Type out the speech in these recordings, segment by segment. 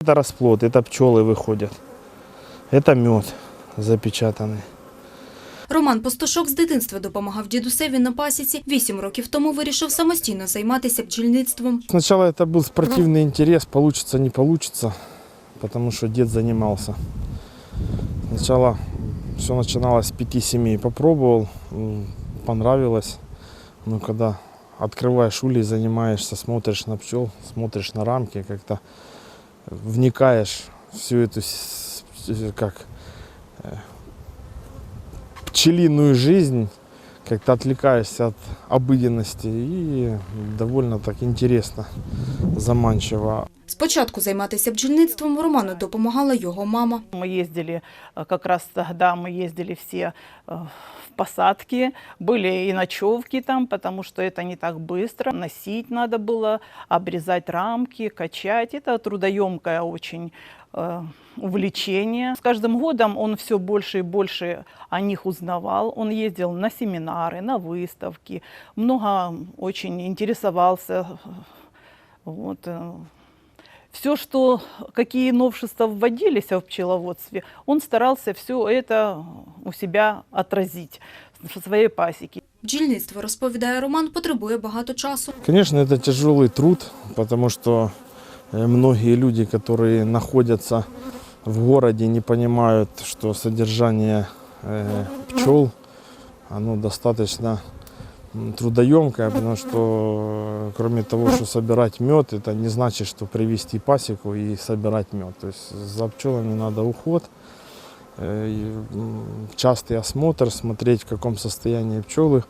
Это расплод, это пчелы выходят. Это мед запечатанный. Роман Пастушок з дитинства допомагав дідусеві на пасіці. Вісім років тому вирішив самостійно займатися бджільництвом. Сначала это был спортивный интерес, получится, не получится, потому что дед занимался. Сначала все начиналось с 5-7, попробовал, м, понравилось. Но когда открываешь улей, занимаешься, смотришь на пчел, смотришь на рамки, как-то вникаешь в всю эту с- с- как э, пчелиную жизнь, как-то отвлекаешься от обыденности и довольно так интересно, заманчиво. Спочатку займатися бджільництвом Роману допомагала його мама. Мы ездили, э, как раз тогда мы ездили все э, в посадки, были и ночевки там, потому что это не так быстро. Носить надо было, обрезать рамки, качать. Это трудоемкое очень э, увлечение. С каждым годом он все больше и больше о них узнавал. Он ездил на семинары, на выставки, много очень интересовался. Вот, все, что, какие новшества вводились в пчеловодстве, он старался все это у себя отразить в своей пасеке. Бджільництво, розповідає Роман, потребує багато часу. Конечно, это тяжелый труд, потому что э, многие люди, которые находятся в городе, не понимают, что содержание э, пчел, оно достаточно м, трудоемкое, потому что э, кроме того, что собирать мед, это не значит, что привести пасеку и собирать мед. То есть за пчелами надо уход, э, и, м, частый осмотр, смотреть, в каком состоянии пчелы,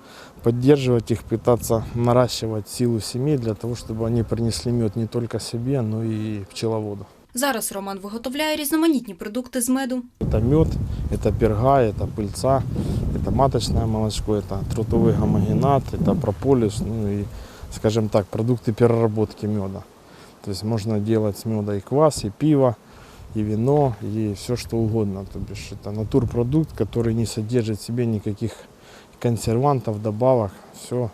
поддерживать их, пытаться наращивать силу семей для того, чтобы они принесли мед не только себе, но и пчеловоду. Зараз Роман виготовляє різноманітні продукти з меду. Это мед, это перга, это пыльца, это маточное молочко, это трутовый гомогенат, это прополис, ну и, скажем так, продукты переработки меда. То есть можно делать с меда и квас, и пиво, и вино, и все что угодно. То бишь это натурпродукт, который не содержит в себе никаких консервантов, добавок, все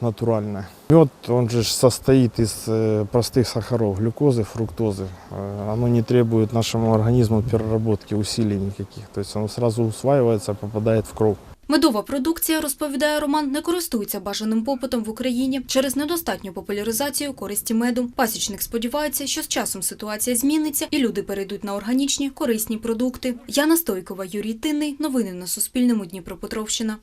натуральное. Мед, он же ж состоит из э, простых сахаров, глюкозы, фруктозы. Э, Оно не требует нашему организму переработки, усилий никаких. То есть оно сразу усваивается, попадает в кровь. Медова продукція, розповідає Роман, не користується бажаним попитом в Україні через недостатню популяризацію користі меду. Пасічник сподівається, що з часом ситуація зміниться і люди перейдуть на органічні корисні продукти. Яна Стойкова, Юрій Тинний. Новини на Суспільному Дніпропетровщина.